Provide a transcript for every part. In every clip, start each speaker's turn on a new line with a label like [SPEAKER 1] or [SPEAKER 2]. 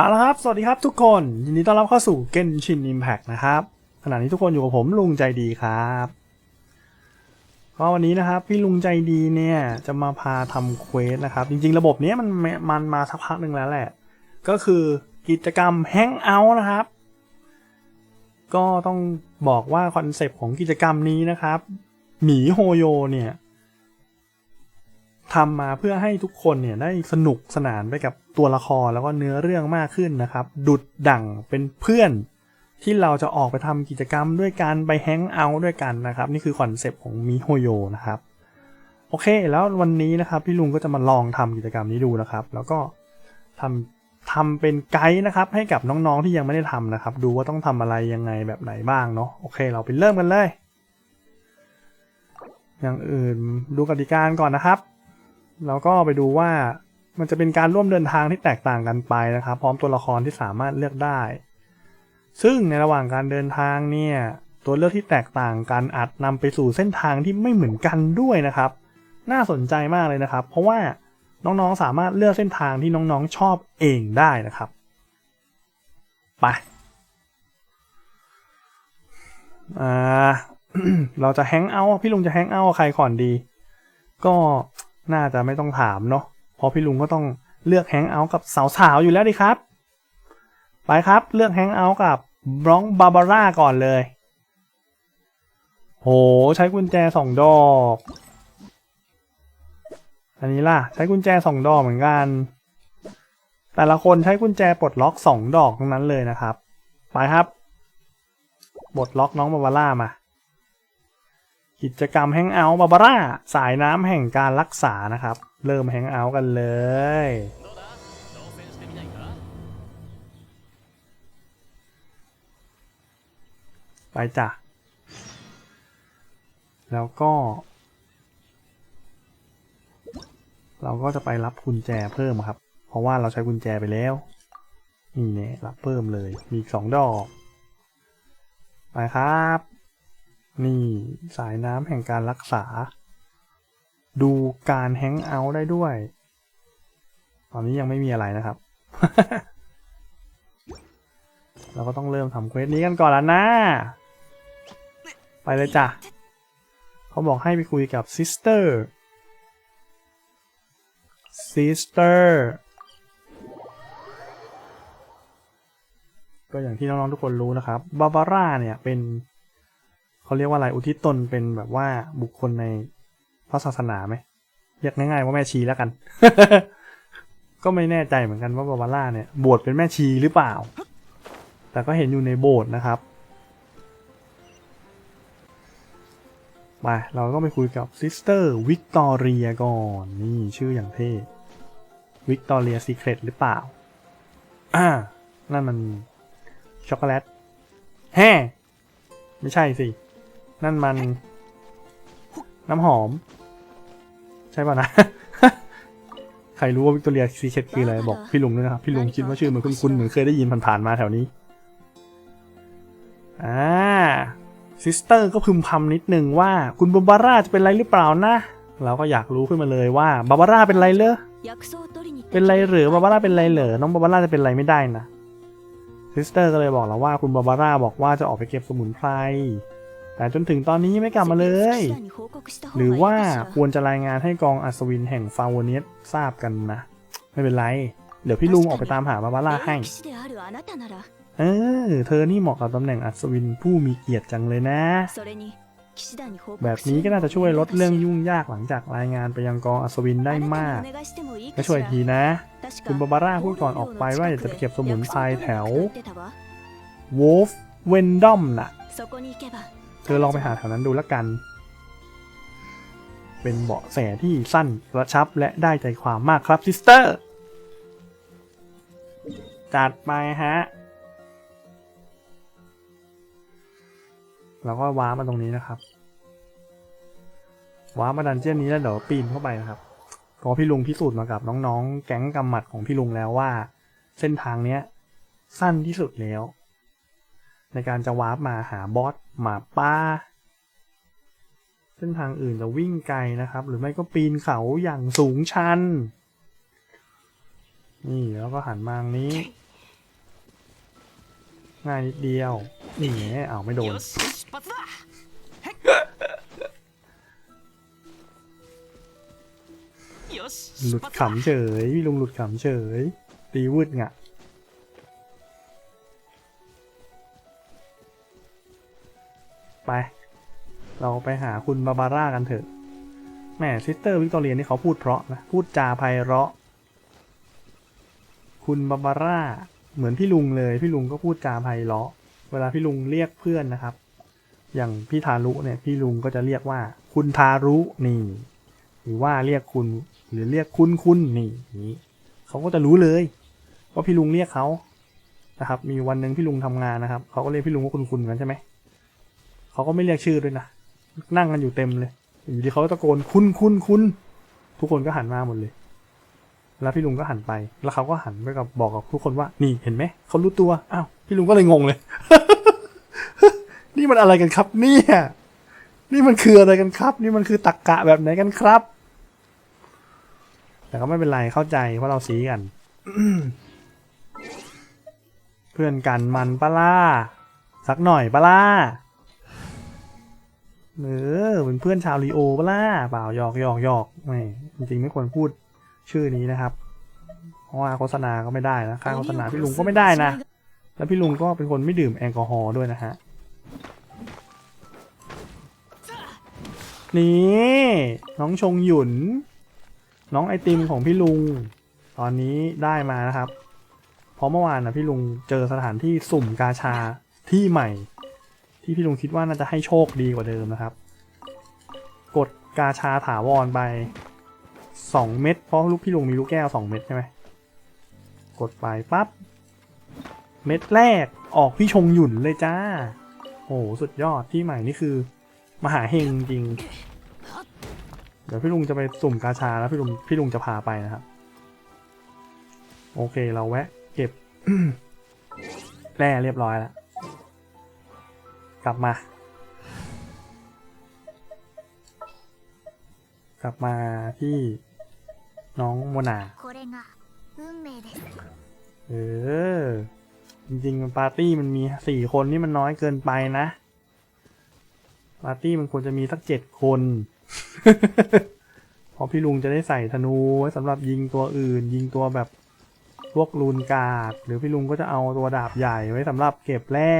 [SPEAKER 1] เอาละครับ สวัสดีครับทุกคน ยินดีต้อนรับเข้าสู่ Genshin Impact นะครับ ขณะนี้ทุกคนอยู่กับผมลุงใจดีครับก็วันนี้นะครับ พี่ลุงใจดีเนี่ยจะมาพาทำเควสนะครับ จริงๆ ระบบเนี้ยมันมันมาสักพักหนึ่งแล้วแหละ ก็คือกิจกรรม Hangout นะครับ ก็ต้องบอกว่าคอนเซปต์ของกิจกรรมนี้นะครับ หมีโฮโยเนี่ย ทำมาเพื่อให้ทุกคนเนี่ยได้สนุกสนานไปกับตัวละครแล้วก็เนื้อเรื่องมากขึ้นนะครับ ดุดดั่งเป็นเพื่อนที่เราจะออกไปทำกิจกรรมด้วยกันไปแฮงเอาท์ด้วยกันนะครับ นี่คือคอนเซปต์ของมิโฮโยนะครับ โอเค แล้ววันนี้นะครับพี่ลุงก็จะมาลองทำกิจกรรมนี้ดูนะครับ แล้วก็ทำทำเป็นไกด์นะครับ ให้กับน้องๆที่ยังไม่ได้ทำนะครับ ดูว่าต้องทำอะไรยังไงแบบไหนบ้างเนาะโอเค เราไปเริ่มกันเลย อย่างอื่นดูกติกาก่อนนะครับ แล้วก็ไปดูว่ามันจะเป็นการร่วมเดินทางที่แตกต่างกันไปนะครับ พร้อมตัวละครที่สามารถเลือกได้ ซึ่งในระหว่างการเดินทางเนี่ยตัวเลือกที่แตกต่างกันอาจนำไปสู่เส้นทางที่ไม่เหมือนกันด้วยนะครับ น่าสนใจมากเลยนะครับ เพราะว่าน้องๆสามารถเลือกเส้นทางที่น้องๆชอบเองได้นะครับไปอ่าเราจะแฮงเอาท์พี่ลุงจะแฮงเอาท์ใครก่อนดี ก็ น่าจะไม่ต้องถามเนาะเพราะพี่ลุงก็ต้องเลือกแฮงเอาท์กับสาวๆอยู่แล้วดิครับ ไปครับเลือกแฮงเอาท์กับบรองบาบาร่าก่อนเลยโหใช้กุญแจสองดอก อันนี้ล่ะ ใช้กุญแจสองดอกเหมือนกัน แต่ละคนใช้กุญแจปลดล็อกสองดอกทั้งนั้นเลยนะครับ ไปครับปลดล็อกน้องบาบาร่ามา กิจกรรมแฮงเอาท์บาบาร่าสายน้ำแห่งการรักษานะครับ เริ่มแฮงเอาท์กันเลย ไปจ้ะ แล้วก็ เราก็จะไปรับกุญแจเพิ่มครับ เพราะว่าเราใช้กุญแจไปแล้ว นี่เนี่ยรับเพิ่มเลย มีสองดอก ไปครับ นี่สายน้ำแห่งการรักษา ดูการแฮงเอาท์ได้ด้วย ตอนนี้ยังไม่มีอะไรนะครับ เราก็ต้องเริ่มทำเควสนี้กันก่อนแล้วนะ ไปเลยจ้ะ เขาบอกให้ไปคุยกับซิสเตอร์ซิสเตอร์ก็อย่างที่น้องๆทุกคนรู้นะครับบาบาร่าเนี่ยเป็น เขาเรียกว่าอะไรอุทิศตนเป็นแบบว่าบุคคลในพระศาสนาไหมเรียกง่ายๆว่าแม่ชีแล้วกัน ก็ไม่แน่ใจเหมือนกันว่าบาบาร่าเนี่ยบวชเป็นแม่ชีหรือเปล่า แต่ก็เห็นอยู่ในโบสถ์นะครับไปเราก็ไปคุยกับซิสเตอร์วิกตอเรียก่อนนี่ชื่ออย่างเท่วิกตอเรียซีเครตหรือเปล่าอ่านั่นมันช็อกโกแลตแฮ่ไม่ใช่สิ นั่นมัน น้ำหอม ใช่ป่ะนะ ใครรู้ว่าวิกตอเรียซีเครตคืออะไรบอกพี่ลุงด้วยนะครับ พี่ลุงคิดว่าชื่อมันคุ้นๆเหมือนเคยได้ยินผ่านๆมาแถวนี้ อ่าซิสเตอร์ก็พึมพำนิดนึงว่า คุณบาบาร่าจะเป็นไรหรือเปล่านะ เราก็อยากรู้ขึ้นมาเลยว่าบาบาร่าเป็นไรเลอเป็นไรหรือบาบาร่าเป็นไรเหรอน้องบาบาร่าจะเป็นไรไม่ได้นะซิสเตอร์ก็เลยบอกเราว่าคุณบาบาร่าบอกว่าจะออกไปเก็บสมุนไพร แต่จนถึงตอนนี้ไม่กลับมาเลย หรือว่าควรจะรายงานให้กองอัศวินแห่งฟาวเนียสทราบกันนะ ไม่เป็นไร เดี๋ยวพี่ลุงออกไปตามหาบาบาร่าให้ เออ เธอนี่เหมาะกับตำแหน่งอัศวินผู้มีเกียรติจังเลยนะ แบบนี้ก็น่าจะช่วยลดเรื่องยุ่งยากหลังจากรายงานไปยังกองอัศวินได้มาก ก็ช่วยทีนะ คุณบาบาร่าพูดก่อนออกไปว่าอยากจะไปเก็บสมุนไพรแถว w o l f w e n d o m น่ะเธอลองไปหาแถวนั้นดูละกัน เป็นเบาะแสที่สั้นกระชับและได้ใจความมากครับซิสเตอร์ จัดไปฮะเราก็ว้าร์ปมาตรงนี้นะครับ ว้าร์ปมาดันเจี้ยนนี้แล้วเดี๋ยวปีนเข้าไปนะครับพราะพี่ลุงพิสูจน์มากับน้องๆ แก๊งกำหมัดของพี่ลุงแล้วว่า เส้นทางเนี้ย สั้นที่สุดแล้ว ในการจะวาร์ปมาหาบอส หมาป่าเส้นทางอื่นจะวิ่งไกลนะครับ หรือไม่ก็ปีนเขาอย่างสูงชัน นี่แล้วก็หันมางนี้ ง่ายนิดเดียว นี่ไงอ้าวไม่โดน หลุดขำเฉยพี่ลุงหลุดขำเฉย ตีวืดงะ ไป เราไปหาคุณบาบาร่ากันเถอะแหมซิสเตอร์วิกตอเรียนี่เขาพูดเพราะนะ พูดจาไพเราะ คุณบาบาร่า เหมือนพี่ลุงเลย พี่ลุงก็พูดจาไพเราะ เวลาพี่ลุงเรียกเพื่อนนะครับ อย่างพี่ทารุเนี่ย พี่ลุงก็จะเรียกว่า คุณทารุนี่ หรือว่าเรียกคุณ หรือเรียกคุณคุณนี่นี้เขาก็จะรู้เลยว่าพี่ลุงเรียกเขานะครับ มีวันหนึ่งพี่ลุงทำงานนะครับ เขาก็เรียกพี่ลุงว่าคุณคุณนกันใช่ไหม เขาก็ไม่เรียกชื่อด้วยนะ นั่งกันอยู่เต็มเลย อยู่ดีเขาตะโกนคุณคุณคุณทุกคนก็หันมาหมดเลย แล้วพี่ลุงก็หันไป แล้วเขาก็หันไปกับบอกกับทุกคนว่า นี่เห็นไหม เขารู้ตัว อ้าว พี่ลุงก็เลยงงเลย นี่มันอะไรกันครับ เนี่ย นี่มันคืออะไรกันครับ นี่มันคือตักกะแบบไหนกันครับ แต่ก็ไม่เป็นไร เข้าใจเพราะเราสีกัน เพื่อนกันมันปะล่าสักหน่อยปะล่า เออเป็นเพื่อนชาวลีโอปล่าเปล่าหยอกหยอกหยอกไม่จริงๆไม่ควรพูดชื่อนี้นะครับเพราะว่าโฆษณาก็ไม่ได้นะค่าโฆษณาพี่ลุงก็ไม่ได้นะ แล้วพี่ลุงก็เป็นคนไม่ดื่มแอลกอฮอล์ด้วยนะฮะนี่น้องชงหยุน น้องไอติมของพี่ลุง ตอนนี้ได้มานะครับ เพราะเมื่อวานนะพี่ลุงเจอสถานที่สุ่มกาชาที่ใหม่ ที่พี่ลุงคิดว่าน่าจะให้โชคดีกว่าเดิมนะครับ กดกาชาถาวรไปสองเม็ดเพราะลูกพี่ลุงมีลูกแก้วสองเม็ดใช่ไหมกดไปปั๊บเม็ดแรกออกพี่ชงหยุ่นเลยจ้า โอ้โหสุดยอดที่ใหม่นี่คือ มหาเฮงจริง เดี๋ยวพี่ลุงจะไปสุ่มกาชาแล้วพี่ลุงพี่ลุงจะพาไปนะครับ โอเคเราแวะ เก็บแร่เรียบร้อยแล้ว กลับมา กลับมาที่น้องโมนาเออ จริงๆปาร์ตี้มันมีสี่คนนี่มันน้อยเกินไปนะ ปาร์ตี้มันควรจะมีสักเจ็ดคนเพราะพี่ลุงจะได้ใส่ธนูไว้สำหรับยิงตัวอื่น ยิงตัวแบบพวกลูนกาด หรือพี่ลุงก็จะเอาตัวดาบใหญ่ไว้สำหรับเก็บแร่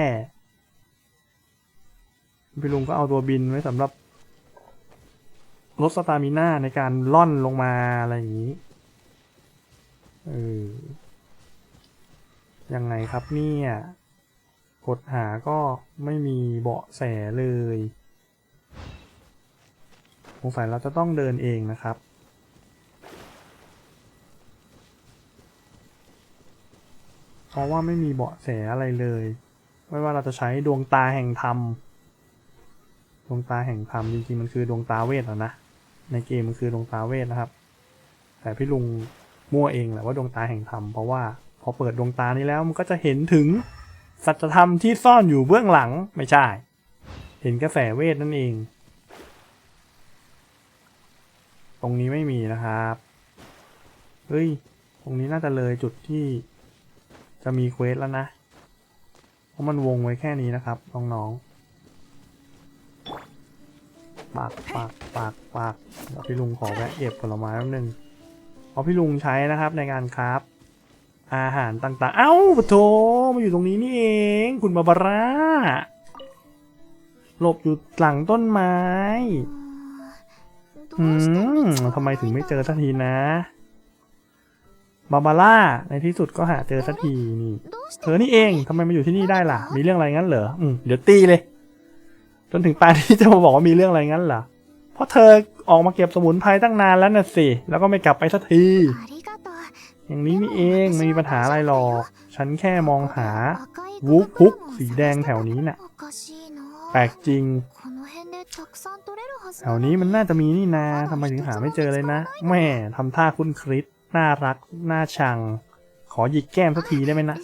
[SPEAKER 1] พี่ลุงก็เอาตัวบินไว้สำหรับลดสตามิน่าในการล่อนลงมาอะไรอย่างนี้ เออ ยังไงครับเนี่ยกดหาก็ไม่มีเบาะแสเลยสงสัยเราจะต้องเดินเองนะครับ เพราะว่าไม่มีเบาะแสอะไรเลย ไม่ว่าเราจะใช้ดวงตาแห่งธรรม ดวงตาแห่งธรรมจริงๆมันคือดวงตาเวทอะนะ ในเกมมันคือดวงตาเวทนะครับ แต่พี่ลุงมั่วเองแหละว่าดวงตาแห่งธรรมเพราะว่าพอเปิดดวงตานี้แล้วมันก็จะเห็นถึงสัจธรรมที่ซ่อนอยู่เบื้องหลังไม่ใช่ เห็นกระแสเวทนั่นเอง ตรงนี้ไม่มีนะครับ เฮ้ย ตรงนี้น่าจะเลยจุดที่จะมีเควสแล้วนะ เพราะมันวงไว้แค่นี้นะครับน้องๆ ปากปากปากปากพี่ลุงขอแวะเก็บผลไม้แป๊บนึงเพราะพี่ลุงใช้นะครับในการครับอาหารต่างๆ เอ้าปะโถมาอยู่ตรงนี้นี่เอง คุณบาบาร่า หลบอยู่หลังต้นไม้ อืมทำไมถึงไม่เจอสักทีนะ บาบาร่า ในที่สุดก็หาเจอสักทีนี่ เธอนี่เอง ทำไมมาอยู่ที่นี่ได้ล่ะ มีเรื่องอะไรงั้นเหรอ อืม เดี๋ยวตีเลย จนถึงป่านนี้จะมาบอกว่ามีเรื่องอะไรงั้นเหรอ เพราะเธอออกมาเก็บสมุนไพรตั้งนานแล้วน่ะสิ แล้วก็ไม่กลับไปสักที อย่างนี้มีเองไม่มีปัญหาอะไรหรอก ฉันแค่มองหาวูฟพุกสีแดงแถวนี้น่ะ แปลกจริง แถวนี้มันน่าจะมีนี่นาทำไมถึงหาไม่เจอเลยนะ แม่ทำท่าคุ้นคริดน่ารัก น่าชัง ขอหยิกแก้มสักทีได้ไหมนะ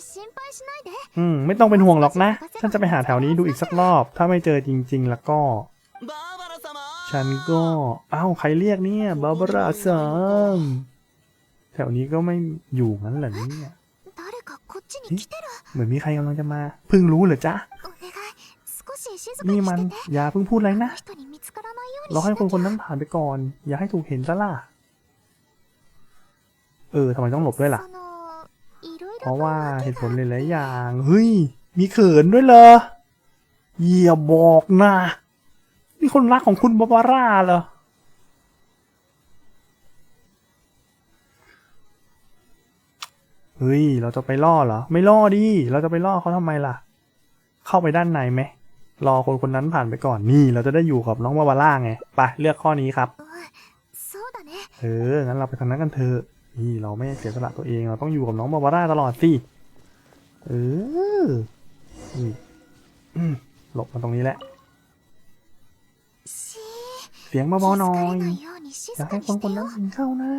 [SPEAKER 1] อืม ไม่ต้องเป็นห่วงหรอกนะ ฉันจะไปหาแถวนี้ดูอีกสักรอบ ถ้าไม่เจอจริง ๆ แล้วก็ ฉันก็ อ้าว ใครเรียกเนี่ยบาบาราซังแถวนี้ก็ไม่อยู่งั้นเหรอเนี่ยเหมือนมีใครกำลังจะมาเพิ่งรู้เหรอจ๊ะ นี่มันอย่าเพิ่งพูดอะไรนะ
[SPEAKER 2] เรา
[SPEAKER 1] ให้คนคนนั้นผ่านไปก่อน อย่าให้ถูกเห็นซะล่ะ เออทำไมต้องหลบด้วยล่ะ พราะว่าเหตุผลหลายๆอย่างเฮ้ยมีเขินด้วยเหรออย่าบอกนะนี่คนรักของคุณบาบาร่าเหรอเฮ้ย เราจะไปล่อเหรอ ไม่ล่อดิ เราจะไปล่อเขาทำไมล่ะ เข้าไปด้านในไหม รอคนคนนั้นผ่านไปก่อน นี่ เราจะได้อยู่กับน้องบาบาร่าไง ไป เลือกข้อนี้ครับ เออ งั้นเราไปทางนั้นกันเถอะ นี่เราไม่เสียสละตัวเองเราต้องอยู่กับน้องบาบาร่าตลอดสิเออนี่หลบมาตรงนี้แหละ เสียงเบาๆหน่อยอย่าให้คนคนนั้นเข้านะ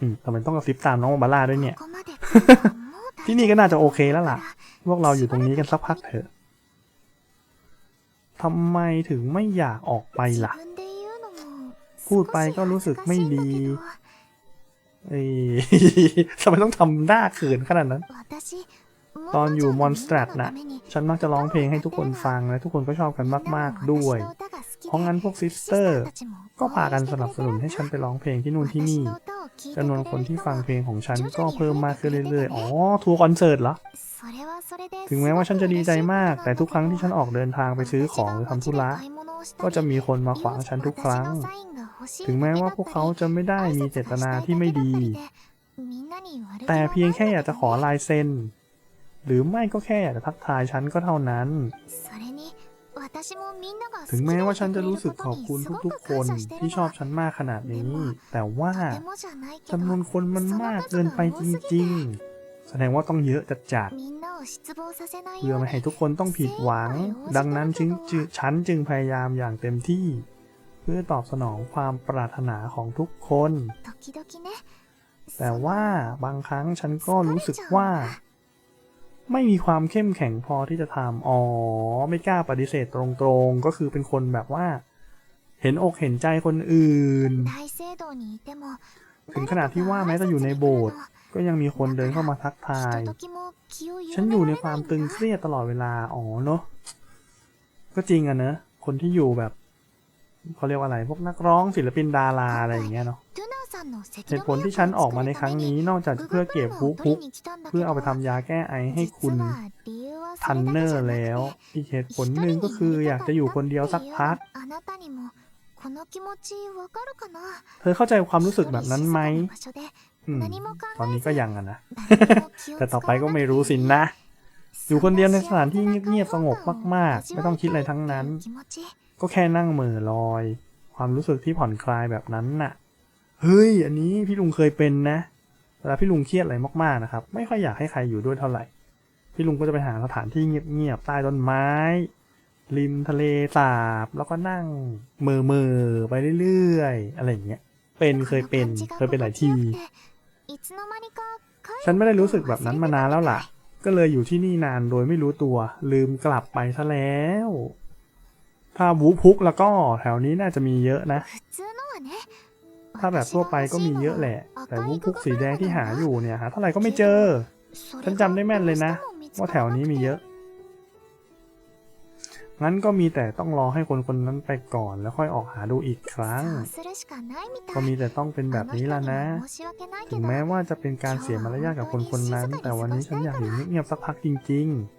[SPEAKER 1] อืมทำไมต้องกระซิบตามน้องบาบาร่าด้วยเนี่ย ที่นี่ก็น่าจะโอเคแล้วล่ะ พวกเราอยู่ตรงนี้กันสักพักเถอะทำไมถึงไม่อยากออกไปล่ะ พูดไปก็รู้สึกไม่ดี ทำไมต้องทำหน้าเขินขนาดนั้น ตอนอยู่มอนสเตรั
[SPEAKER 2] ต
[SPEAKER 1] นะฉันมักจะร้องเพลงให้ทุกคนฟังและทุกคนก็ชอบกันมาก ๆ ด้วย เพราะงั้นพวกซิสเตอร์ ก็พากันสนับสนุนให้ฉันไปร้องเพลงที่นู่นที่นี่จำนวนคนที่ฟังเพลงของฉันก็เพิ่มมากขึ้นเรื่อย ๆ อ๋อ ทัวร์คอนเสิร์ตเหรอ ถึงแม้ว่าฉันจะดีใจมาก แต่ทุกครั้งที่ฉันออกเดินทางไปซื้อของหรือทำธุระ ก็จะมีคนมาขวางฉันทุกครั้ง ถึงแม้ว่าพวกเขาจะไม่ได้มีเจตนาที่ไม่ดี แต่เพียงแค่อยากจะขอลายเซ็น หรือไม่ก็แค่อยากจะทักทายฉันก็เท่านั้น ถึงแม้ว่าฉันจะรู้สึกขอบคุณทุกๆ คนที่ชอบฉันมากขนาดนี้ แต่ว่าจำนวนคนมันมากเกินไปจริงๆ แสดงว่าต้องเยอะจัดจัดๆเพื่อไม่ให้ทุกคนต้องผิดหวัง ดังนั้นจึงจึฉันจึงพยายามอย่างเต็มที่ เพื่อตอบสนองความปรารถนาของทุกคน แต่ว่าบางครั้งฉันก็รู้สึกว่า ไม่มีความเข้มแข็งพอที่จะทำอ๋อ ไม่กล้าปฏิเสธตรงๆ ก็คือเป็นคนแบบว่า เห็นอกเห็นใจคนอื่น ถึงขนาดที่ว่าแม้จะอยู่ในโบสถ์ ก็ยังมีคนเดินเข้ามาทักทาย ฉันอยู่ในความตึงเครียดตลอดเวลา อ๋อเนอะก็จริงอะเนอะ คนที่อยู่แบบเขาเรียกว่าอะไรพวกนักร้องศิลปินดาราอะไรอย่างเงี้ยเนาะ
[SPEAKER 2] เหตุผลที่ฉันออกมาในครั้งนี้นอกจากเพื่อเก็บฮุกฮุก
[SPEAKER 1] เพื่อเอาไปทำยาแก้ไอให้คุณทันเนอร์แล้ว อีกเหตุผลหนึ่งก็คืออยากจะอยู่คนเดียวสักพัก เธอเข้าใจความรู้สึกแบบนั้นไหม ตอนนี้ก็ยังอะนะ แต่ต่อไปก็ไม่รู้สินนะ อยู่คนเดียวในสถานที่เงียบๆสงบมากๆ ไม่ต้องคิดอะไรทั้งนั้น ก็แค่นั่งเหม่อลอย ความรู้สึกที่ผ่อนคลายแบบนั้นน่ะ เฮ้ย อันนี้พี่ลุงเคยเป็นนะ เวลาพี่ลุงเครียดอะไรมากๆนะครับ ไม่ค่อยอยากให้ใครอยู่ด้วยเท่าไหร่ พี่ลุงก็จะไปหาสถานที่เงียบๆ ใต้ต้นไม้ ริมทะเลสาบ แล้วก็นั่งเมื่อเมื่อๆไปเรื่อยๆ อะไรอย่างเงี้ย เป็นเคยเป็น เคยเป็นหลายที ฉันไม่ได้รู้สึกแบบนั้นมานานแล้วล่ะ ก็เลยอยู่ที่นี่นานโดยไม่รู้ตัว ลืมกลับไปซะแล้ว ถ้าวูพุกแล้วก็แถวนี้น่าจะมีเยอะนะ ถ้าแบบทั่วไปก็มีเยอะแหละ แต่วูพุกสีแดงที่หาอยู่เนี่ยหาเท่าไหร่ก็ไม่เจอ ฉันจำได้แม่นเลยนะ ว่าแถวนี้มีเยอะ งั้นก็มีแต่ต้องรอให้คนคนนั้นไปก่อนแล้วค่อยออกหาดูอีกครั้ง ก็มีแต่ต้องเป็นแบบนี้ละนะ ถึงแม้ว่าจะเป็นการเสียมารยาทกับคนคนนั้น แต่วันนี้ฉันอยากอยู่เงียบๆสักพักจริง ๆ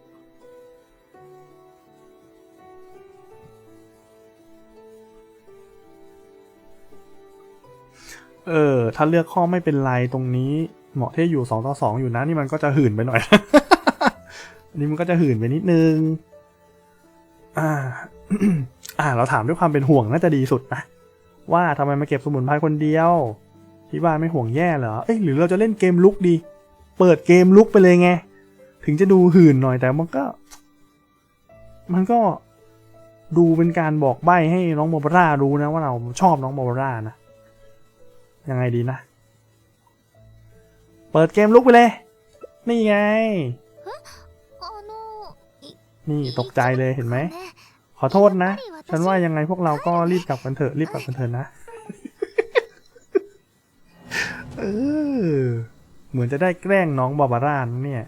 [SPEAKER 1] เออ ถ้าเลือกข้อไม่เป็นไรตรงนี้ เหมาะที่อยู่สองต่อสองอยู่นะ นี่มันก็จะหื่นไปหน่อยอันนี้มันก็จะหื่นไปนิดนึง อ่า อ่า เราถามด้วยความเป็นห่วงน่าจะดีสุดนะ ว่าทำไมมาเก็บสมุนไพรคนเดียว ที่บ้านไม่ห่วงแย่เหรอ เอ้ยหรือเราจะเล่นเกมลุกดี เปิดเกมลุกไปเลยไง ถึงจะดูหื่นหน่อยแต่มันก็ มันก็ดูเป็นการบอกใบ้ให้น้องโมบาร่ารู้นะว่าเราชอบน้องโมบาร่านะ ยังไงดีนะ เปิดเกมลุกไปเลย นี่ไง นี่ตกใจเลยเห็นไหม ขอโทษนะ ฉันว่ายังไงพวกเราก็รีบกลับกันเถอะรีบกลับกันเถอะนะ เออ เหมือนจะได้แกล้งน้องบาบาร่านะเนี่ย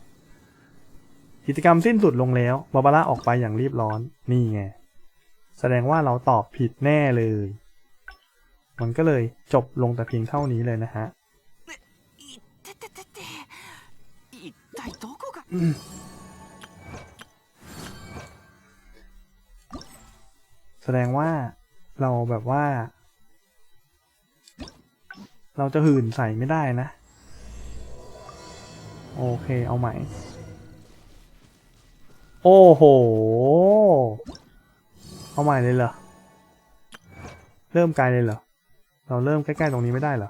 [SPEAKER 1] กิจกรรมสิ้นสุดลงแล้ว บาบาร่าออกไปอย่างรีบร้อน นี่ไง แสดงว่าเราตอบผิดแน่เลย มันก็เลยจบลงแต่เพียงเท่านี้เลยนะฮะ ดงว่าเราแบบว่า เราจะหื่นใส่ไม่ได้นะ โอเคเอาใหม่ โอ้โห เอาใหม่เลยเหรอ เริ่มไกลเลยเหรอ เราเริ่มใกล้ๆตรงนี้ไม่ได้เหรอ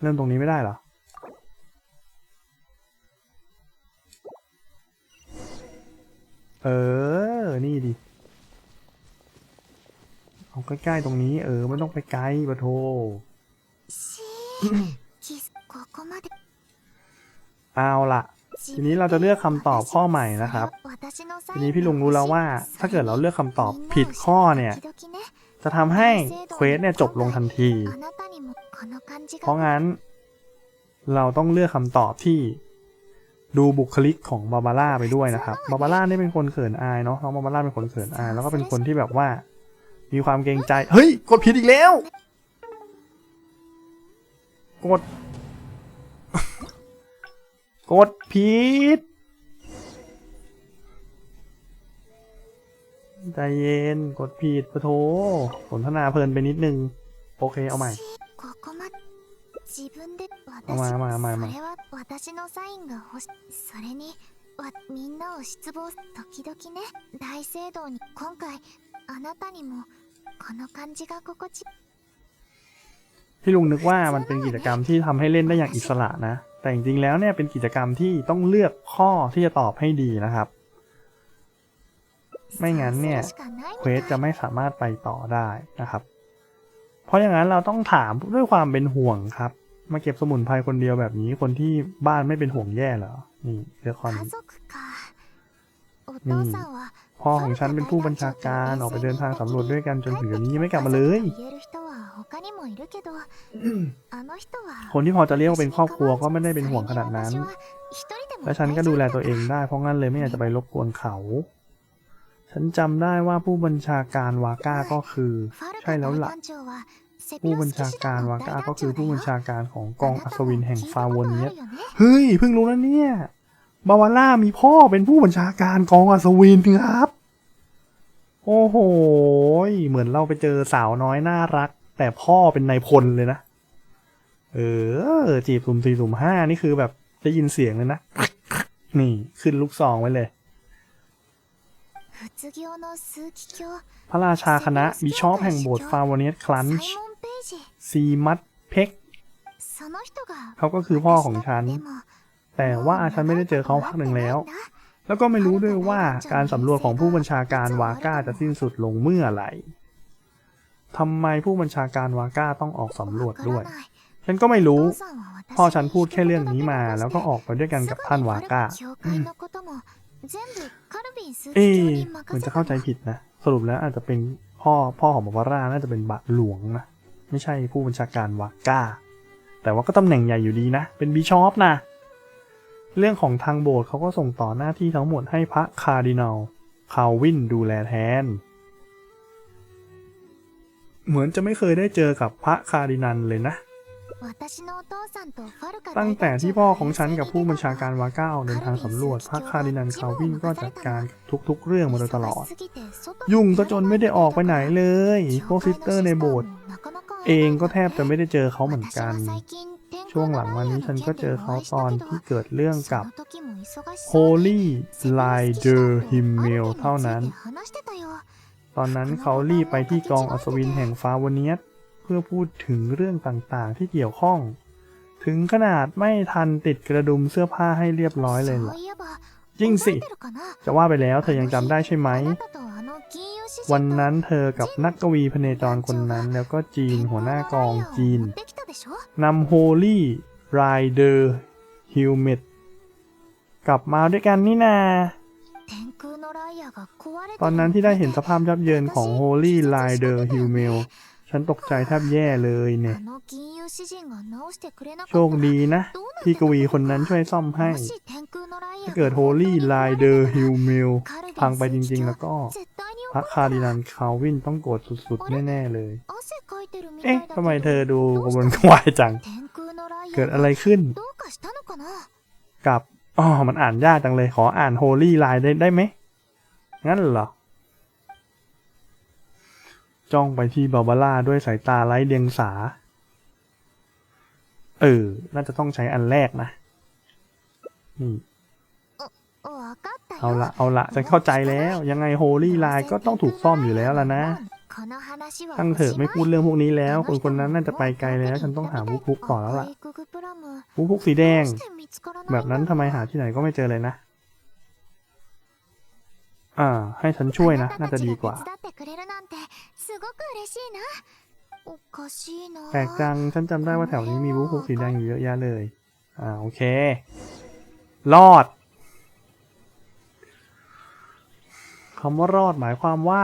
[SPEAKER 1] เริ่มตรงนี้ไม่ได้เหรอเออ อ นี่ดิ เอาใกล้ๆตรงนี้ เออไม่ต้องไปไกลปะโทเอาละทีนี้เราจะเลือกคำตอบข้อใหม่นะครับ ทีนี้พี่ลุงรู้แล้วว่า ถ้าเกิดเราเลือกคำตอบผิดข้อเนี่ย จะทำให้เควสเนี่ยจบลงทันที เพราะงั้น เราต้องเลือกคำตอบที่ ดูบุคลิกของบาบาร่าไปด้วยนะครับบาบาร่านี่เป็นคนเขินอายเนาะน้องบาบาร่าเป็นคนเขินอาย แล้วก็เป็นคนที่แบบว่า มีความเกรงใจ เฮ้ย กดผิดอีกแล้ว กด กดผิด ใจเย็น กดผิดปะโถสนทนาเพลินไปนิดนึง โอเค เอาใหม่
[SPEAKER 2] 自分で私
[SPEAKER 1] เอามาเอามาเอามาเอามา
[SPEAKER 2] それは私のサインが欲しそれにわみんなを失望時々ね大聖堂に今回あなたにもこの感じが心地
[SPEAKER 1] พี่ลุงนึกว่ามันเป็นกิจกรรมที่ทำให้เล่นได้อย่างอิสระนะ แต่จริงๆแล้วเนี่ยเป็นกิจกรรมที่ต้องเลือกข้อที่จะตอบให้ดีนะครับ ไม่งั้นเนี่ย
[SPEAKER 2] そうするしかないみたい
[SPEAKER 1] เควสจะไม่สามารถไปต่อได้นะครับ เพราะอย่างนั้นเราต้องถามด้วยความเป็นห่วงครับ มาเก็บสมุนไพรคนเดียวแบบนี้คนที่บ้านไม่เป็นห่วงแย่เหรอ นี่เรือคอน
[SPEAKER 2] นี่
[SPEAKER 1] พ่อของฉันเป็นผู้บัญชาการออกไปเดินทางสำรวจด้วยกันจนถึงนี้ไม่กลับมาเลย คนที่พอจะเรียกว่าเป็นครอบครัวก็ไม่ได้เป็นห่วงขนาดนั้น และฉันก็ดูแลตัวเองได้เพราะงั้นเลยไม่อยากจะไปรบกวนเขา ฉันจำได้ว่าผู้บัญชาการวาก้าก็คือ ใช่แล้วละ่ะ ผู้บัญชาการวาก้าก็คือผู้บัญชาการของกองอัศวินแห่งฟาโวเนียสเฮ้ยเพิ่งรู้แล้วเนี่ยบาวาร่ามีพ่อเป็นผู้บัญชาการกองอัศวินครับ โอ้โห เหมือนเราไปเจอสาวน้อยน่ารัก แต่พ่อเป็นนายพลเลยนะ เออ จีบสุ่มสี่สุ่มห้านี่คือแบบได้ยินเสียงเลยนะ นี่ขึ้นลูกซองไว้เลยพระราชาคณะบิชอปแห่งโบสถ์ฟาโวเนียสคลันช์ ซีมัตเพ็กเขาก็คือพ่อของฉัน แต่ว่าฉันไม่ได้เจอเขาพักหนึ่งแล้ว แล้วก็ไม่รู้ด้วยว่าการสำรวจของผู้บัญชาการวาก้าจะสิ้นสุดลงเมื่อไหร่ทำไมผู้บัญชาการวาก้าต้องออกสำรวจด้วย ฉันก็ไม่รู้ พ่อฉันพูดแค่เรื่องนี้มา แล้วก็ออกไปด้วยกันกับท่านวาก้า เอ๊ะเหมือนจะเข้าใจผิดนะ สรุปแล้วอาจจะเป็นพ่อพ่อของบาบาร่าน่าจะเป็นบาทหลวงนะ ไม่ใช่ผู้บัญชาการวาก้า แต่ว่าก็ตำแหน่งใหญ่อยู่ดีนะ เป็นบิชอปนะ เรื่องของทางโบสถ์เขาก็ส่งต่อหน้าที่ทั้งหมดให้พระคาร์ดินัลคาวินดูแลแทน เหมือนจะไม่เคยได้เจอกับพระคาร์ดินัลเลยนะ ตั้งแต่ที่พ่อของฉันกับผู้บัญชาการวาก้าออกเดินทางสำรวจพระคาร์ดินัลคาวินก็จัดการกับทุกๆ เรื่องมาโดยตลอด ยุ่งซะจนไม่ได้ออกไปไหนเลย พวกซิสเตอร์ในโบสถ์เองก็แทบจะไม่ได้เจอเขาเหมือนกัน ช่วงหลังมานี้ฉันก็เจอเขาตอนที่เกิดเรื่องกับ Holy Lider Himmel เท่านั้น ตอนนั้นเขารีบไปที่กองอัศวินแห่งฟาวเนียสเพื่อพูดถึงเรื่องต่างๆ ที่เกี่ยวข้อง ถึงขนาดไม่ทันติดกระดุมเสื้อผ้าให้เรียบร้อยเลยเหรอจริงสิ จะว่าไปแล้วเธอยังจำได้ใช่ไหม วันนั้นเธอกับนักกวีพเนจรคนนั้น แล้วก็จีนหัวหน้ากองจีนนำโฮลี่ไรเดอร์ฮิลเมตกลับมาด้วยกันนี่นาตอนนั้นที่ได้เห็นสภาพยับเยินของ Holy Rider h i l m e l ฉันตกใจแทบแย่เลยเนี่ย โชคดีนะ ที่กวีคนนั้นช่วยซ่อมให้ ถ้าเกิดโฮลี่ไล
[SPEAKER 2] เดอร์ฮิลมิล
[SPEAKER 1] พังไปจริงๆแล้วก็ พระคาร์ดินัลคาวินต้องโกรธสุดๆ แน่ๆเลย เอ๊ะทำไมเธอดูกระวนกวายจัง เกิดอะไรขึ้น กับอ๋อมันอ่านยากจังเลยขออ่านโฮลี่ไลได้ได้ไหมงั้นเหรอ จ้องไปที่บาบาร่าด้วยสายตาไร้เดียงสา เออ น่าจะต้องใช้อันแรกนะ นี่เอาละเอาละฉันเข้าใจแล้ว ยังไงโฮลี่ไลน์ก็ต้องถูกซ่อมอยู่แล้วล่ะนะตั้งเถอะไม่พูดเรื่องพวกนี้แล้ว คนคนนั้นน่าจะไปไกลแล้ว ฉันต้องหาวุกพุกก่อนแล้วล่ะวุกพุกสีแดง แบบนั้นทำไมหาที่ไหนก็ไม่เจอเลยนะ อ่า ให้ฉันช่วยนะ น่าจะดีกว่า
[SPEAKER 2] あなたたちが手伝ってくれるなんてすごく嬉しいなおかしいな
[SPEAKER 1] แปลกจัง ฉันจำได้ว่าแถวนี้มีวุกพุกสีแดงอยู่เยอะแยะเลย อ่า โอเค รอดคำว่ารอดหมายความว่า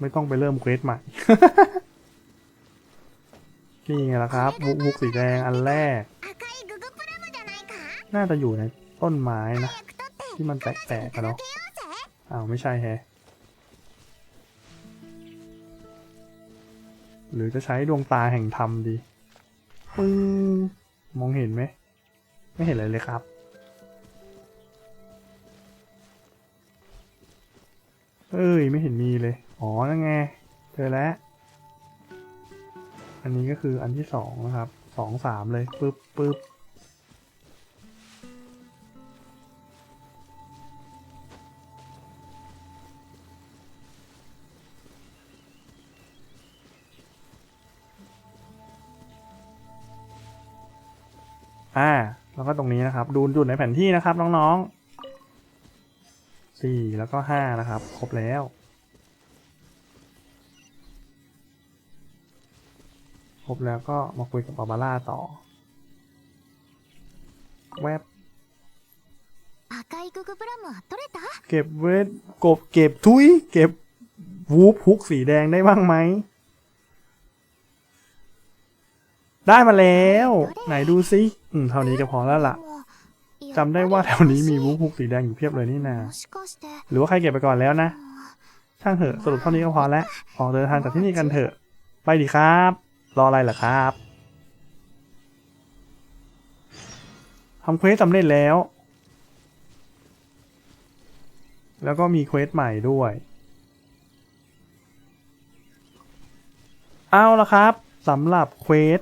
[SPEAKER 1] ไม่ต้องไปเริ่มเควสใหม่ นี่ไงล่ะครับ วุกวุกสีแดงอันแรก
[SPEAKER 2] 赤いググプラムじゃないか
[SPEAKER 1] น่าจะอยู่ในต้นไม้นะ
[SPEAKER 2] 早く取って
[SPEAKER 1] ที่มันแตกๆกันเนาะ
[SPEAKER 2] ようぜ
[SPEAKER 1] อ้าวไม่ใช่แฮะ หรือจะใช้ดวงตาแห่งธรรมดีปึ้งมองเห็นไหม ไม่เห็นอะไรเลยครับ เอ้ย ไม่เห็นมีเลย อ๋อ นั่นไง เจอแล้ว อันนี้ก็คืออันที่สองนะครับ สองสามเลยปึ๊บปึ๊บ ครับ ดูจุดในแผนที่นะครับน้องๆสี่แล้วก็ห้านะครับ ครบแล้ว ครบแล้วก็มาคุยกับอาบาร่าต่อ แวบเก็บเวทกบเก็บทุย เก็บวูฟฮุกสีแดงได้บ้างไหม ได้มาแล้ว ไหนดูซิ อืม เท่านี้ก็พอแล้วละ่ะ จำได้ว่าแถวนี้มีวูฟูกสีแดงอยู่เพียบเลยนี่นา หรือว่าใครเก็บไปก่อนแล้วนะ ช่างเถอะสรุปเท่านี้ก็พอแล้ว ออกเดินทางจากที่นี่กันเถอะ ไปดีครับ รออะไรล่ะครับทำเควสสำเร็จแล้ว แล้วก็มีเควสใหม่ด้วย เอาละครับสำหรับเควส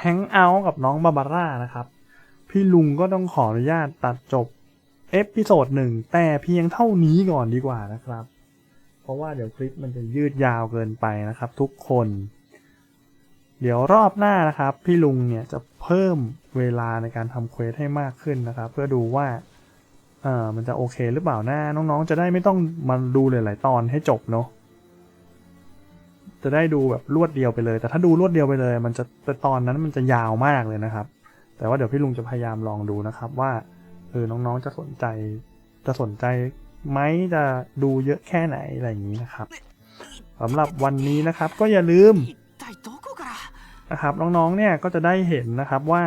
[SPEAKER 1] แฮงเอาท์กับน้องบาบาร่านะครับ พี่ลุงก็ต้องขออนุญาตตัดจบเอพิโซดหนึ่งแต่เพียงเท่านี้ก่อนดีกว่านะครับ เพราะว่าเดี๋ยวคลิปมันจะยืดยาวเกินไปนะครับทุกคน เดี๋ยวรอบหน้านะครับ พี่ลุงเนี่ยจะเพิ่มเวลาในการทำเควสให้มากขึ้นนะครับ เพื่อดูว่าเออมันจะโอเคหรือเปล่านะน้องๆ จะได้ไม่ต้องมาดูหลายๆตอนให้จบเนาะจะได้ดูแบบรวดเดียวไปเลย แต่ถ้าดูรวดเดียวไปเลย มันจะแต่ตอนนั้นมันจะยาวมากเลยนะครับ แต่ว่าเดี๋ยวพี่ลุงจะพยายามลองดูนะครับว่าเออน้องๆจะสนใจ จะสนใจไหมจะดูเยอะแค่ไหนอะไรอย่างนี้นะครับสำหรับวันนี้นะครับก็อย่าลืมนะครับน้องๆเนี่ยก็จะได้เห็นนะครับว่า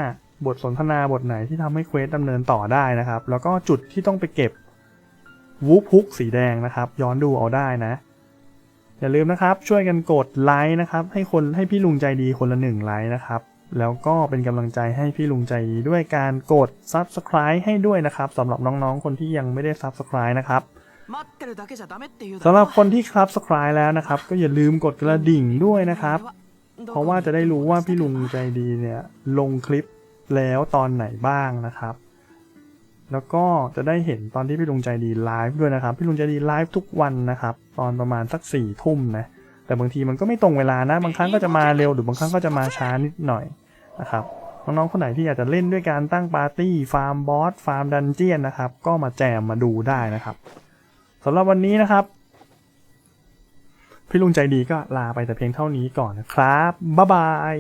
[SPEAKER 1] บทสนทนาบทไหนที่ทำให้เควสดาเนินต่อได้นะครับ แล้วก็จุดที่ต้องไปเก็บวูฟพุกสีแดงนะครับ ย้อนดูเอาได้นะ อย่าลืมนะครับช่วยกันกดไลค์นะครับ ให้คนให้พี่ลุงใจดีคนละหนึ่งไลค์นะครับ แล้วก็เป็นกำลังใจให้พี่ลุงใจดีด้วยการกด Subscribe ให้ด้วยนะครับสำหรับน้องๆ คนที่ยังไม่ได้ Subscribe นะครับสำหรับคนที่ครับ Subscribe แล้วนะครับ ก็อย่าลืมกดกระดิ่งด้วยนะครับ เพราะว่าจะได้รู้ว่าพี่ลุงใจดีเนี่ยลงคลิปแล้วตอนไหนบ้างนะครับ แล้วก็จะได้เห็นตอนที่พี่ลุงใจดีไลฟ์ด้วยนะครับ พี่ลุงใจดีไลฟ์ทุกวันนะครับ ตอนประมาณสักสี่ทุ่มนะ แต่บางทีมันก็ไม่ตรงเวลานะ บางครั้งก็จะมาเร็วหรือบางครั้งก็จะมาช้านิดหน่อยนะครับน้องๆคนไหนที่อยากจะเล่นด้วยการตั้งปาร์ตี้ฟาร์มบอสฟาร์มดันเจียนนะครับ ก็มาแจมมาดูได้นะครับสำหรับวันนี้นะครับ พี่ลุงใจดีก็ลาไปแต่เพียงเท่านี้ก่อนนะครับบ๊ายบาย